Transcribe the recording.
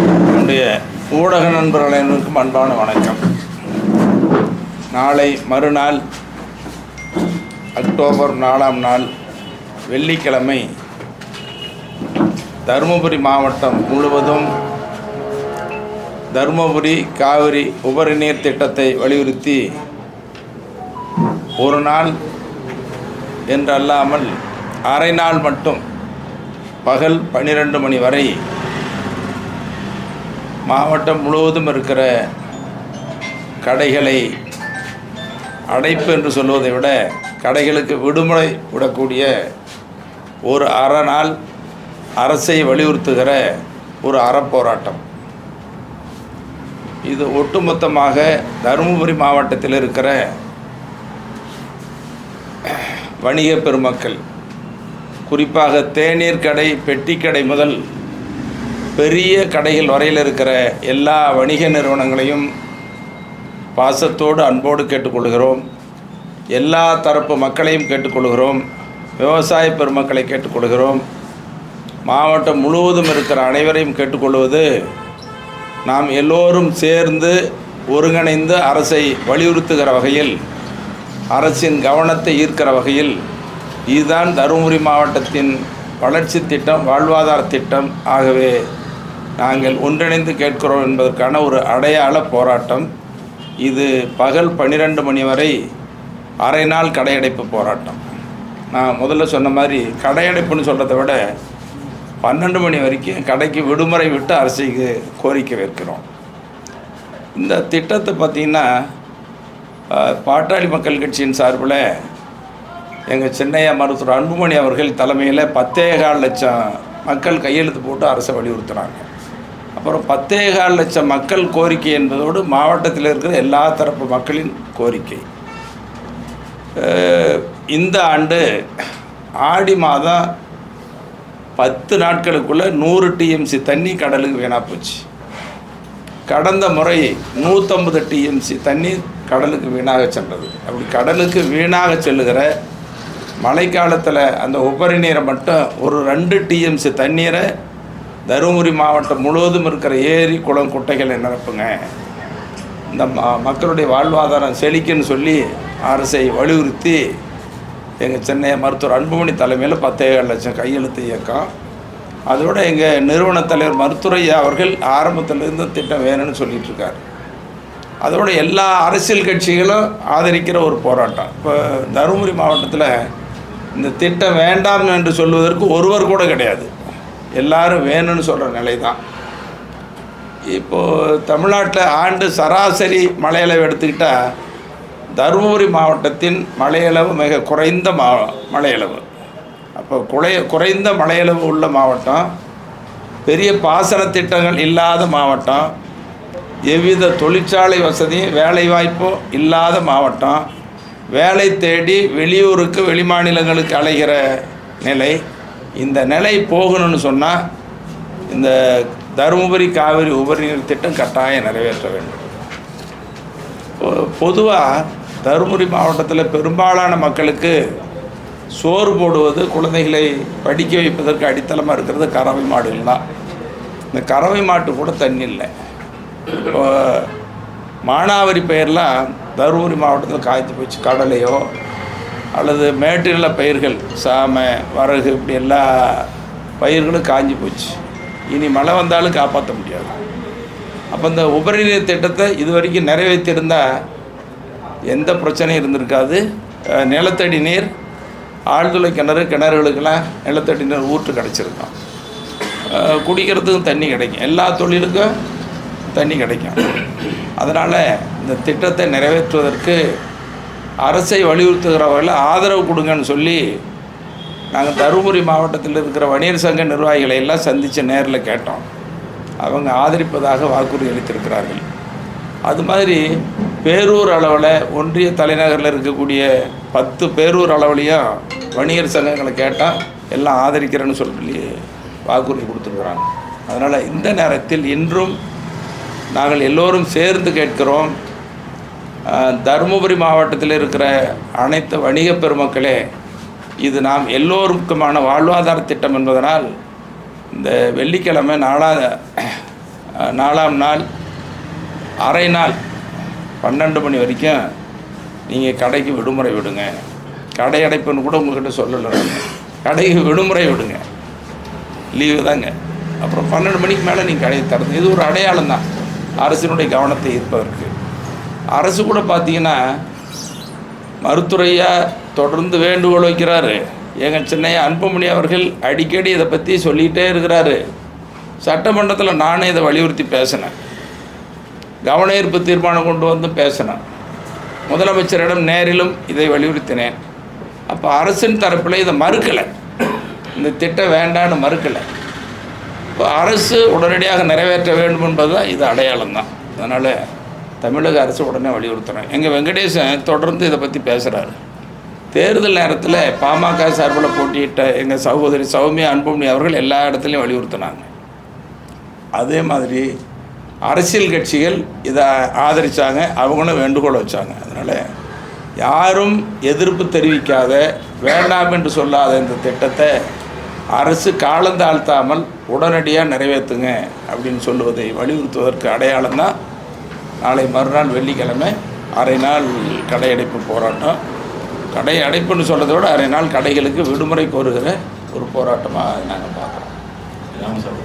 என்னுடைய ஊடக நண்பர்கள் அனைவருக்கும் அன்பான வணக்கம். நாளை மறுநாள் அக்டோபர் நாலாம் நாள் வெள்ளிக்கிழமை தருமபுரி மாவட்டம் முழுவதும் தருமபுரி காவிரி உபரி நீர் திட்டத்தை வலியுறுத்தி ஒரு நாள் என்றல்லாமல் அரை நாள் மட்டும் பகல் பன்னிரெண்டு மணி வரை மாவட்டம் முழுவதும் இருக்கிற கடைகளை அடைப்பு என்று சொல்வதை விட கடைகளுக்கு விடுமுறை விடக்கூடிய ஒரு அறநாள் அரசை வலியுறுத்துகிற ஒரு அறப்போராட்டம். இது ஒட்டுமொத்தமாக தருமபுரி மாவட்டத்தில் இருக்கிற வணிக பெருமக்கள் குறிப்பாக தேநீர் கடை பெட்டி கடை முதல் பெரிய கடைகள் வரையில் இருக்கிற எல்லா வணிக நிறுவனங்களையும் பாசத்தோடு அன்போடு கேட்டுக்கொள்கிறோம். எல்லா தரப்பு மக்களையும் கேட்டுக்கொள்கிறோம். விவசாய பெருமக்களை கேட்டுக்கொள்கிறோம். மாவட்டம் முழுவதும் இருக்கிற அனைவரையும் கேட்டுக்கொள்வது நாம் எல்லோரும் சேர்ந்து ஒருங்கிணைந்து அரசை வலியுறுத்துகிற வகையில் அரசின் கவனத்தை ஈர்க்கிற வகையில் இதுதான் தருமபுரி மாவட்டத்தின் வளர்ச்சி திட்டம் வாழ்வாதார திட்டம் ஆகவே நாங்கள் ஒன்றிணைந்து கேட்கிறோம் என்பதற்கான ஒரு அடையாள போராட்டம். இது பகல் பன்னிரெண்டு மணி வரை அரை நாள் கடையடைப்பு போராட்டம். நான் முதல்ல சொன்ன மாதிரி கடையடைப்புன்னு சொல்கிறத விட பன்னெண்டு மணி வரைக்கும் கடைக்கு விடுமுறை விட்டு அரசுக்கு கோரிக்கை வைக்கிறோம். இந்த திட்டத்தை பார்த்திங்கன்னா பாட்டாளி மக்கள் கட்சியின் சார்பில் எங்கள் சின்னையா மருத்துவர் அன்புமணி அவர்கள் தலைமையில் பத்தே கால் லட்சம் மக்கள் கையெழுத்து போட்டு அரசை வலியுறுத்துகிறாங்க அப்புறம் பத்தே கால் லட்சம் மக்கள் கோரிக்கை என்பதோடு மாவட்டத்தில் இருக்கிற எல்லா தரப்பு மக்களின் கோரிக்கை. இந்த ஆண்டு ஆடி மாதம் பத்து நாட்களுக்குள்ளே நூறு டிஎம்சி தண்ணி கடலுக்கு வீணாக போச்சு. கடந்த முறை நூற்றம்பது டிஎம்சி தண்ணி கடலுக்கு வீணாக சென்றது. அப்படி கடலுக்கு வீணாக செல்லுகிற மழைக்காலத்தில் அந்த உபரி நீரை மட்டும் ஒரு ரெண்டு டிஎம்சி தண்ணீரை தருமபுரி மாவட்டம் முழுவதும் இருக்கிற ஏரி குளம் குட்டைகளை நிரப்புங்க. இந்த ம மக்களுடைய வாழ்வாதாரம் செழிக்குன்னு சொல்லி அரசை வலியுறுத்தி எங்கள் சென்னை மருத்துவர் அன்புமணி தலைமையில் பத்தேழு லட்சம் கையெழுத்து இயக்கம். அதோட எங்கள் நிறுவன தலைவர் மருத்துவரையா அவர்கள் ஆரம்பத்திலிருந்து திட்டம் வேணும்னு சொல்லிகிட்ருக்கார் அதோட எல்லா அரசியல் கட்சிகளும் ஆதரிக்கிற ஒரு போராட்டம். இப்போ தருமபுரி மாவட்டத்தில் இந்த திட்டம் வேண்டாம் என்று சொல்வதற்கு ஒருவர் கூட கிடையாது. எல்லாரும் வேணும்னு சொல்கிற நிலை தான் இப்போது தமிழ்நாட்டில் ஆண்டு சராசரி மழையளவு எடுத்துக்கிட்டால் தருமபுரி மாவட்டத்தின் மழையளவு மிக குறைந்த மா மழையளவு. அப்போ குறை குறைந்த மழையளவு உள்ள மாவட்டம் பெரிய பாசன திட்டங்கள் இல்லாத மாவட்டம் எவ்வித தொழிற்சாலை வசதியும் வேலைவாய்ப்பும் இல்லாத மாவட்டம் வேலை தேடி வெளியூருக்கு வெளிமாநிலங்களுக்கு அலைகிற நிலை இந்த நிலை போகணும்னு சொன்னால் இந்த தருமபுரி காவிரி உபரிநீர் திட்டம் கட்டாயம் நிறைவேற்ற வேண்டும். பொதுவாக தருமபுரி மாவட்டத்தில் பெரும்பாலான மக்களுக்கு சோறு போடுவது குழந்தைகளை படிக்க வைப்பதற்கு அடித்தளமாக இருக்கிறது கறவை மாடுகள் தான் இந்த கறவை மாட்டு கூட தண்ணி இல்லை. இப்போ மானாவாரி பெயர்லாம் தருமபுரி மாவட்டத்தில் காய்ச்சி போச்சு கடலையோ அல்லது மேட்டுநில பயிர்கள் சாமை வரகு இப்படி எல்லா பயிர்களும் காஞ்சி போச்சு. இனி மழை வந்தாலும் காப்பாற்ற முடியாது. அப்போ இந்த உபரி நீர் திட்டத்தை இது வரைக்கும் நிறைவேற்றியிருந்தால் எந்த பிரச்சனையும் இருந்திருக்காது. நிலத்தடி நீர் ஆழ்துளை கிணறு கிணறுகளுக்கெல்லாம் நிலத்தடி நீர் ஊற்று கிடச்சிருக்கும். குடிக்கிறதுக்கும் தண்ணி கிடைக்கும். எல்லா தொழிலுக்கும் தண்ணி கிடைக்கும். அதனால் இந்த திட்டத்தை நிறைவேற்றுவதற்கு அரசை வலியுறுத்துகிறவர்கள் ஆதரவு கொடுங்கன்னு சொல்லி நாங்கள் தருமபுரி மாவட்டத்தில் இருக்கிற வணிகர் சங்க நிர்வாகிகளை எல்லாம் சந்தித்து நேரில் கேட்டோம். அவங்க ஆதரிப்பதாக வாக்குறுதி அளித்திருக்கிறார்கள். அது மாதிரி பேரூர் அளவில் ஒன்றிய தலைநகரில் இருக்கக்கூடிய பத்து பேரூர் அளவுலையும் வணிகர் சங்கங்களை கேட்டால் எல்லாம் ஆதரிக்கிறேன்னு சொல்லி வாக்குறுதி கொடுத்துருக்குறாங்க. அதனால் இந்த நேரத்தில் இன்றும் நாங்கள் எல்லோரும் சேர்ந்து கேட்கிறோம். தருமபுரி மாவட்டத்தில் இருக்கிற அனைத்து வணிக பெருமக்களே இது நாம் எல்லோருக்குமான வாழ்வாதார திட்டம் என்பதனால் இந்த வெள்ளிக்கிழமை நாலா நாலாம் நாள் அரை நாள் பன்னெண்டு மணி வரைக்கும் நீங்கள் கடைக்கு விடுமுறை விடுங்க. கடை அடைப்புன்னு கூட உங்கள்கிட்ட சொல்லலை கடைக்கு விடுமுறை விடுங்க. லீவு தாங்க. அப்புறம் பன்னெண்டு மணிக்கு மேலே நீங்கள் கடையை திறந்து இது ஒரு அடையாளம் தான். அரசினுடைய கவனத்தை ஈர்ப்பதற்கு. அரசு கூட பார்த்தீங்கன்னா மருத்துறையாக தொடர்ந்து வேண்டுகோள் வைக்கிறாரு. எங்கள் சின்னையா அன்புமணி அவர்கள் அடிக்கடி இதை பற்றி சொல்லிகிட்டே இருக்கிறாரு. சட்டமன்றத்தில் நானே இதை வலியுறுத்தி பேசினேன். கவன ஈர்ப்பு தீர்மானம் கொண்டு வந்து பேசினேன். முதலமைச்சரிடம் நேரிலும் இதை வலியுறுத்தினேன். அப்போ அரசின் தரப்பில் இதை மறுக்கலை. இந்த திட்டம் வேண்டான்னு மறுக்கலை. இப்போ அரசு உடனடியாக நிறைவேற்ற வேண்டும் என்பது தான் இது அடையாளம் தான் அதனால் தமிழக அரசு உடனே வலியுறுத்துறேன் எங்கள் வெங்கடேசன் தொடர்ந்து இதை பற்றி பேசுகிறாரு தேர்தல் நேரத்தில் பாமக சார்பில் போட்டியிட்ட எங்கள் சகோதரி சௌமியா அன்புமணி அவர்கள் எல்லா இடத்துலையும் வலியுறுத்தினாங்க. அதே மாதிரி அரசியல் கட்சிகள் இதை ஆதரித்தாங்க அவங்களும் வேண்டுகோள் வச்சாங்க. அதனால் யாரும் எதிர்ப்பு தெரிவிக்காத வேண்டாம் என்று சொல்லாத இந்த திட்டத்தை அரசு காலந்தாழ்த்தாமல் உடனடியாக நிறைவேற்றுங்க அப்படின்னு சொல்லுவதை வலியுறுத்துவதற்கு அடையாளம் தான் நாளை மறுநாள் வெள்ளிக்கிழமை அரை நாள் கடை அடைப்பு போராட்டம். கடை அடைப்புன்னு சொல்கிறத விட அரை நாள் கடைகளுக்கு விடுமுறை கோருகிற ஒரு போராட்டமாக நாங்கள் பார்க்குறோம். ராமசாமி